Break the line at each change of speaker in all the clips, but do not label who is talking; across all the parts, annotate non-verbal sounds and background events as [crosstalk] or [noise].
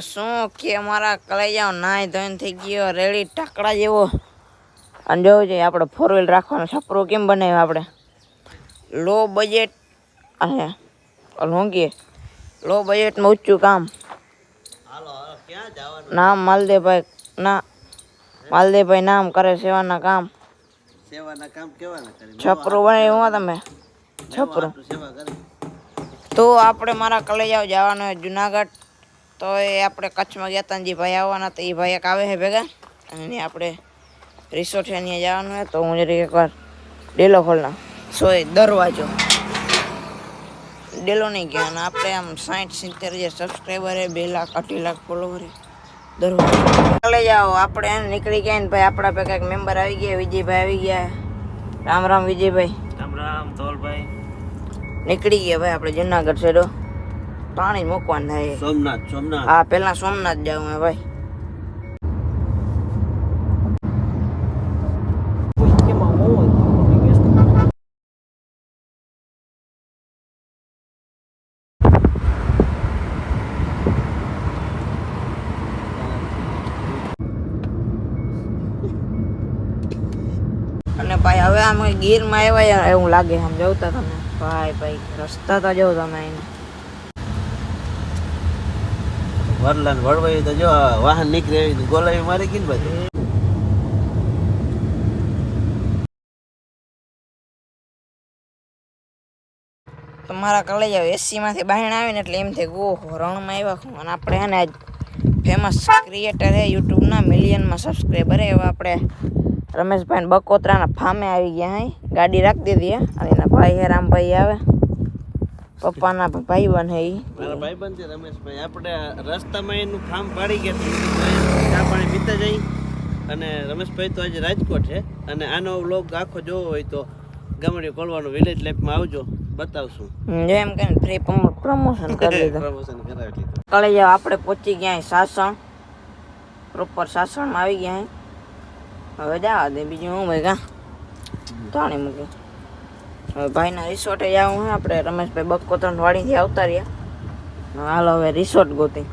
શું કે મારા કલેજાઓ નાય ધોઈને થઈ ગયો રેડી ટાકડા જેવો. અને જોવું જોઈએ આપણે ફોર વ્હીલ રાખવાનો છપરો કેમ બનાવ્યો આપણે? લો બજેટ અને લોંગીએ લો બજેટમાં ઊંચું કામ. નામ માલદેવભાઈ ના માલદેવભાઈ નામ કરે સેવાના કામ.
સેવાના કામ કેવાના કરી?
છપરું બનાવ્યું હું તમે? છપરું. તો આપણે મારા કલેજાઓ જવાનું જુનાગઢ. તો એ આપણે કચ્છમાં ગયા હતા જે ભાઈ આવવાના હતા એ ભાઈ એક આવે છે ભેગા. અને આપણે રિસોર્ટ છે અહીંયા જવાનું હોય તો હું જરી એકવાર ડેલો ખોલના એ દરવાજો. ડેલો નહીં ગયા અને આપણે આમ સાઠ સિત્તેર જે સબસ્ક્રાઈબર એ બે લાખ અઢી લાખ ફોલોવર દરવાજો. ચાલે જાઓ આપણે એને નીકળી ગયા ને ભાઈ આપણા ભેગા એક મેમ્બર આવી ગયા વિજયભાઈ આવી ગયા. રામ રામ વિજયભાઈ.
રામ રામ ધોલભાઈ
નીકળી ગયા ભાઈ આપણે જુનાગઢ છેડો પાણી મૂકવાનું થાય
સોમનાથ સોમનાથ
હા પેલા સોમનાથ જાવું હે ભાઈ અને ભાઈ હવે અમે ગીરમાં આવ્યા એવું લાગે આમ જવતા તમે ભાઈ ભાઈ રસ્તા તો જવું તમે એને
વરલાન વળવાઈ તો જો વાહન નીકળે એવી ગોલાવી મારી ગઈ ને મારા
તમારા કલેજા એસી માંથી બહાર આવીને એટલે એમ થાય ઓહો, રણમાં આવ્યા હું અને આપણે હે ને આજ ફેમસ ક્રિએટર હે યુટ્યુબના મિલિયનમાં સબસ્ક્રાઈબર હે એવા આપણે રમેશભાઈ બકોત્રાના ફામે આવી ગયા હે. ગાડી રાખી દીધી હે. અને એના ભાઈ હે, રામભાઈ આવે. પપ્પાના ભાઈ બન હે
મારા ભાઈબંધ છે રમેશભાઈ. આપણે રસ્તામાં એનું ફાર્મ પાડી ગયા ચા પાણી પીતા જઈ અને રમેશભાઈ તો આજે રાજકોટ છે. અને આનો વ્લોગ આખો જોવો હોય તો ગામડી કોલવાનો વિલેજ લાઈફમાં આવજો. બતાવશું.
એમ કે ફ્રી પ્રમોશન કરી [laughs] દીધું
પ્રમોશન કરાવી દીધું
કળે જાવ આપણે પહોંચી ગયા સાસણ. પ્રોપર સાસણમાં આવી ગયા હવે જવા દે બીજું હું ભાઈ કા? તાણી મૂકી. ભાઈના રિસોર્ટે આવું હે આપણે રમેશભાઈ બક્કોતણ વાડીથી આવતા રહ્યા. હાલ હવે રિસોર્ટ ગોતી.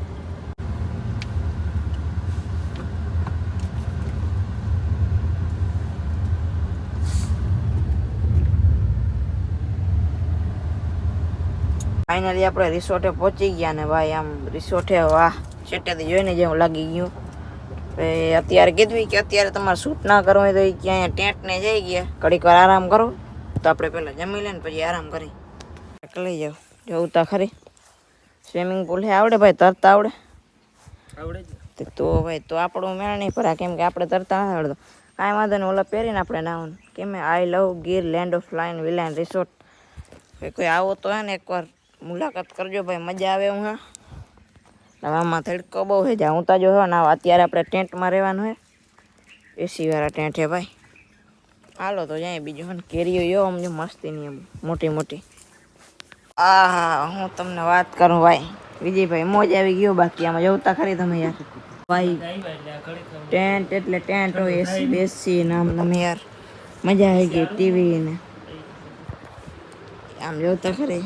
ફાઇનલી આપણે રિસોર્ટે પહોંચી ગયા ને ભાઈ. આમ રિસોર્ટે વાહ સેટેથી જોઈને જેવું લાગી ગયું. અત્યારે કીધું કે અત્યારે તમારે શૂટ ના કરવું હોય તો ક્યાંય ટેન્ટને જઈ ગયા. ઘડીક વાર આરામ કરો. તો આપણે પહેલાં જમી લઈને પછી આરામ કરી. લઈ જાઓ. જવું તા ખરી. સ્વિમિંગ પુલ હે આવડે ભાઈ તરતા આવડે.
આવડે
તે ભાઈ તો આપણું મેળ નહીં પર કેમ કે આપણે તરતા નથી આવડતું કાંઈ વાંધો નહીં ઓલા પહેરીને આપણે નાવાનું કેમ I love Gir land of line villain resort ભાઈ કોઈ આવો તો હે ને એકવાર મુલાકાત કરજો ભાઈ મજા આવે હું. હા આમાં તડકો બહુ છે જાઉં તાજો હોય ને અત્યારે આપણે ટેન્ટમાં રહેવાનું હોય એસી વાળા ટેન્ટ હે ભાઈ. હાલો તો જાય બીજું હે ને કેરીઓ યો, અમને મસ્તીની એમ, મોટી મોટી. આ હા તમને વાત કરું ભાઈ. વિજયભાઈ, મોજ આવી ગયો બાકી, આમાં જવતા ખરી તમે યાર. ભાઈ, ટેન્ટ એટલે ટેન્ટ હોય, એસી બેસી ને આમ તમે યાર, મજા આવી ગઈ ટીવી ને આમ જોતા ખરી.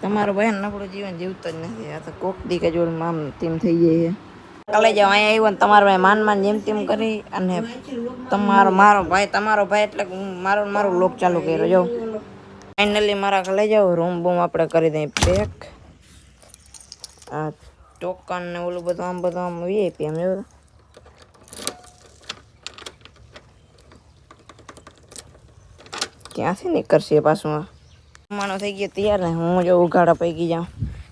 તમારો બહેન નબળું જીવન જીવતો જ નથી, આ તો કોક દી જોડે આમ તેમ થઈ જાય છે. કાલે જાવ અહીંયા આવ્યો ને તમારો ભાઈ માન માન જેમ તેમ કરી અને તમારો મારો ભાઈ, તમારો ભાઈ એટલે હું મારો મારું લોક ચાલુ કર્યો. જો ફાઇનલી મારા ઘરે જાઓ. રૂમ બૂમ આપણે કરી દઈએ પેક આ ટોકન ને ઓલું બધું, આમ બધું આમ વીઆઈપી એમ એવું. ક્યાંથી નીકળશે પાછું માનો થઈ ગયો તૈયાર ને હું જો ઉઘાડા પૈકી જાઉં.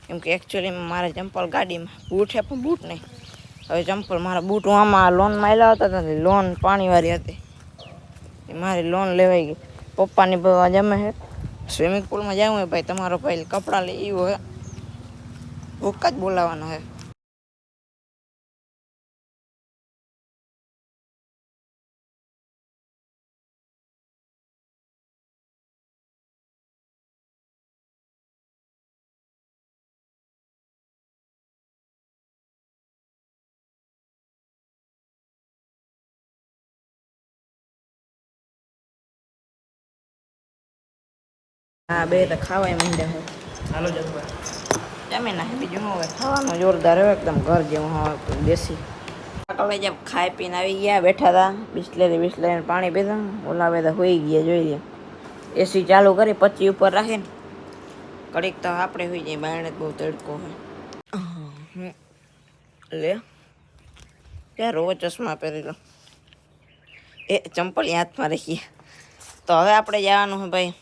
કેમ કે એકચ્યુઅલી મારે ચંપલ ગાડીમાં બૂટ છે, પણ બૂટ નહીં. હવે ચંપલ મારા બૂટ આમાં લોનમાં માર્યા હતા ને લોન પાણીવાળી હતી. મારી લોન લેવાઈ ગઈ. પપ્પાની બધા જમે છે સ્વિમિંગ પુલમાં જવું હોય ભાઈ, તમારો ભાઈ કપડાં લઈ એવું હે ભૂખ જ બોલાવાનો હે. હા બે તો ખાવાય માંડ્યા છે
ચાલો જમવા
જમી નાખે બીજું શું હોય ખાવાનું જોરદાર હોય એકદમ ઘર જેવું હોય દેશી. કલે જેમ ખાઈ પીને આવી ગયા બેઠા હતા બિસ્લેરી બિસ્લેરી પાણી પીધા ઓલા બધા હોઈ ગયા જોઈ લે એસી ચાલુ કરી પચી ઉપર રાખીને. કડીક તો આપણે હોઈ જઈએ બાયણે બહુ તડકો હોય. લે. ત્યાં રોજ ચશ્મા પહેરી લો એ ચંપલ હાથમાં રાખીએ. તો હવે આપણે જવાનું છે ભાઈ.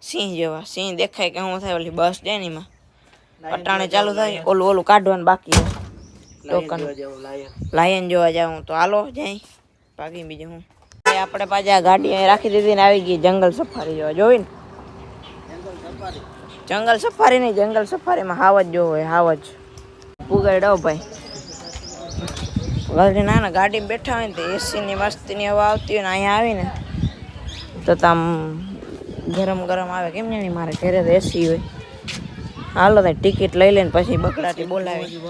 સિંહ જેવા સિંહ દેખાય કે શું થાય ઓલી બસ જાય ને એમાં. અટાણે ચાલુ થાય ઓલું ઓલું કાઢવાનું બાકી ટોકન લાયન જોવા જાઉં તો હાલો જાય. બાકી બીજું હું. આપણે પાછા ગાડી રાખી દીધી ને આવી ગઈ જંગલ સફારી જોવા. જોઈ ને? જંગલ સફારી. નહીં જંગલ સફારીમાં હાવજ જ જોવો હોય હાવજ. પુગાડો ભાઈ. ગાડી ના ના ગાડીમાં બેઠા હોય ને તો એસીની મસ્તીની હવા આવતી હોય ને અહીંયા આવીને તો તામ ગરમ ગરમ આવે. કેમ નહીં મારે ઘરે તો એસી હોય? હાલો તો ટિકિટ લઈ લઈને પછી બકડાટી બોલાવી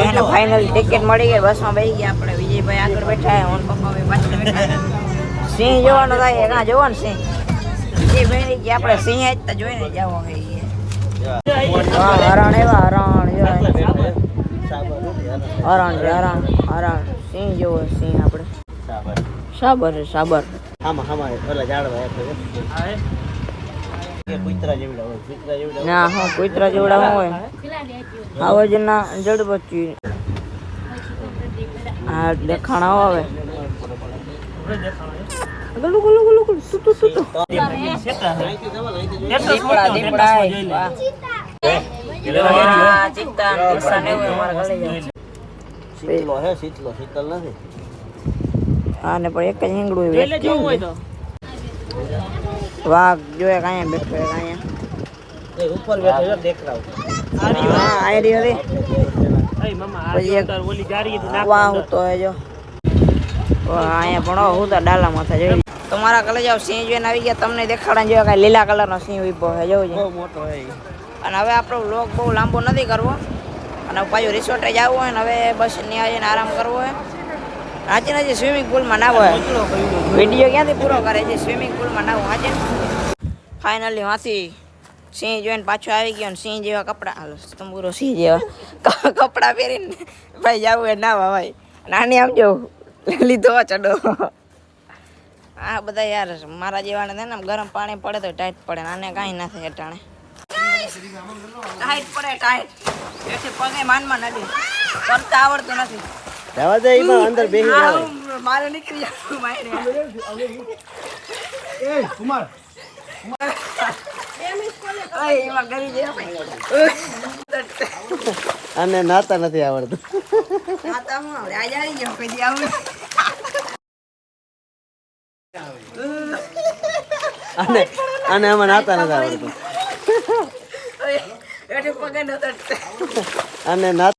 એને ફાઇનલ ટિકિટ મળી ગઈ, બસમાં બેસી ગયા આપણે. વિજયભાઈ આગળ બેઠા ઓન પપ્પા પાછળ બેઠા સિંહ જોવાનો થાય એના જોવો સિંહ? વિજયભાઈ કે આપણે સિંહ જ તો જોઈને જવો હરણ એવા, હરણ હરણ હરણ હરણ. સિંહ જોવો, સિંહ આપણે. સાબર સાબર. સાબર
આમાં આમાં પેલા ઝાડવા એટલે એ જેવડા હોય કૂતરા જેવડા
ના હા કુતરા જેવડા હોય. દેખાણા આવે ગલું ગલું ગલું ગલું તું તું તું તું દીપડા દીપડા એ. ચિત્તા ને એવું અમારે ગળે જાય.
શીતલો હે શીતલો શીતલ નથી.
હા પણ એક જ હિંગડું હોય વાઘ જોયે કઈ બેઠો એક અહીંયા.
ઉપર બેઠો છે દેખરાવ.
હા આઈ રહ્યો પછી એક વાહ તો હે જો. અહીંયા ભણો હું તો ડાલા માથા જોઈ તમારા કલે જાવ સિંહ જોઈને આવી ગયા તમને દેખાડા જોયા કાંઈ લીલા કલરનો સિંહ ઊભો છે જોવું છે.
મોટો હે
અને હવે આપણો વ્લોગ બહુ લાંબો નથી કરવો. અને પાછું રિસોર્ટે જવું હોય ને હવે બસ ત્યાં જઈને આરામ કરવો હોય. આજે હજી સ્વિમિંગ પુલમાં નાવો વીડિયો ક્યાંથી પૂરો કરે છે? સ્વિમિંગ પુલમાં નાવું આજે ફાઇનલી વાંચી સિંહ જોઈને પાછો આવી ગયો ને સિંહ જેવા કપડાં હાલો, તંબુરો સિંહ જેવા કપડાં પહેરીને ભાઈ જવું એ ના ભાઈ. નાની આમ જો, લીધો ચડો. આ બધા યાર મારા જેવાને છે ને ગરમ પાણી પડે તો ટાઈટ પડે આને કાંઈ ના થાય અટાણે. ટાઈટ પડે ટાઈટ એટલે પગે માનમાં નથી કરતા આવડતું નથી.
જવા દે એમાં અંદર
બેહી
જાવ
મારે નીકળી જાવ મારે એ કુમાર. ગરી
અને નાતા નથી આવડતું. અને અને આમાં નાતા નથી આવડતું. અને નાતા